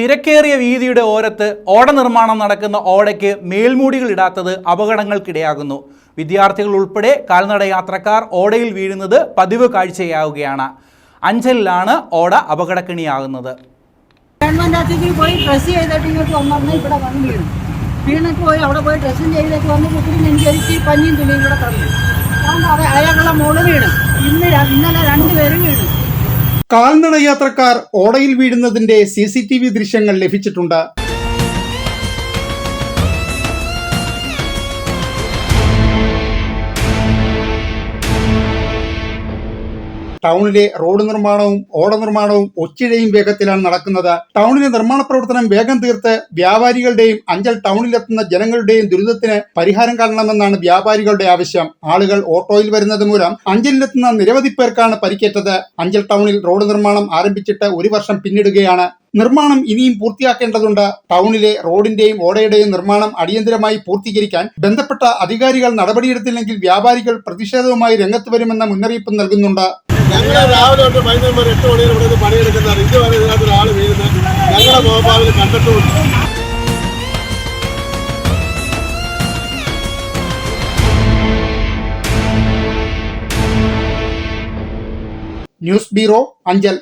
തിരക്കേറിയ വീതിയുടെ ഓരത്ത് ഓട നിർമ്മാണം നടക്കുന്ന ഓടയ്ക്ക് മേൽമൂടികൾ ഇടാത്തത് അപകടങ്ങൾക്കിടയാകുന്നു. വിദ്യാർത്ഥികൾ ഉൾപ്പെടെ കാൽനട യാത്രക്കാർ ഓടയിൽ വീഴുന്നത് പതിവ് കാഴ്ചയാവുകയാണ്. അഞ്ചലിലാണ് ഓട അപകടക്കിണിയാകുന്നത്. ഗവൺമെന്റ് ആശുപത്രിയിൽ പോയി ഡ്രസ്സ് ചെയ്തിട്ട് ഇങ്ങോട്ട് വന്നാൽ ഇവിടെ വന്ന് വീണു. വീണിട്ട് പോയി അവിടെ പോയി ഡ്രസ്സും ചെയ്തിട്ട് വന്ന് കുട്ടിന് എനിക്ക് ഈ പഞ്ഞിയും തുണിയും കൂടെ തന്നു. അതുകൊണ്ട് അയാളുടെ മോൾ വീണു. ഇന്ന് ഇന്നലെ രണ്ടുപേരും വീണു. കാൽനട യാത്രക്കാർ ഓടയിൽ വീഴുന്നതിന്റെ സി സി ടി വി ദൃശ്യങ്ങൾ ലഭിച്ചിട്ടുണ്ട്. ടൗണിലെ റോഡ് നിർമ്മാണവും ഓട നിർമ്മാണവും ഒച്ചിഴയും വേഗത്തിലാണ് നടക്കുന്നത്. ടൗണിലെ നിർമ്മാണ പ്രവർത്തനം വേഗം തീർത്ത് വ്യാപാരികളുടെയും അഞ്ചൽ ടൗണിലെത്തുന്ന ജനങ്ങളുടെയും ദുരിതത്തിന് പരിഹാരം കാണണമെന്നാണ് വ്യാപാരികളുടെ ആവശ്യം. ആളുകൾ ഓട്ടോയിൽ വരുന്നത് മൂലം അഞ്ചലിലെത്തുന്ന നിരവധി പേർക്കാണ് പരിക്കേറ്റത്. അഞ്ചൽ ടൗണിൽ റോഡ് നിർമ്മാണം ആരംഭിച്ചിട്ട് ഒരു വർഷം പിന്നിടുകയാണ്. നിർമ്മാണം ഇനിയും പൂർത്തിയാക്കേണ്ടതുണ്ട്. ടൗണിലെ റോഡിന്റെയും ഓടയുടെയും നിർമ്മാണം അടിയന്തരമായി പൂർത്തീകരിക്കാൻ ബന്ധപ്പെട്ട അധികാരികൾ നടപടിയെടുത്തില്ലെങ്കിൽ വ്യാപാരികൾ പ്രതിഷേധവുമായി രംഗത്ത് വരുമെന്ന മുന്നറിയിപ്പ് നൽകുന്നുണ്ട്. ഞങ്ങൾ രാവിലെ തൊട്ട് വൈകുന്നേരം വരെ എട്ട് മണി ഇവിടെ നിന്ന് പണിയെടുക്കുന്നതാണ്. ഇതുവരെ ഇതിനകത്ത് ഒരാൾ വീഴുന്നത് ഞങ്ങളുടെ മോബാവിൽ കണ്ടിട്ടുമില്ല ന്യൂസ് ബ്യൂറോ അഞ്ചൽ.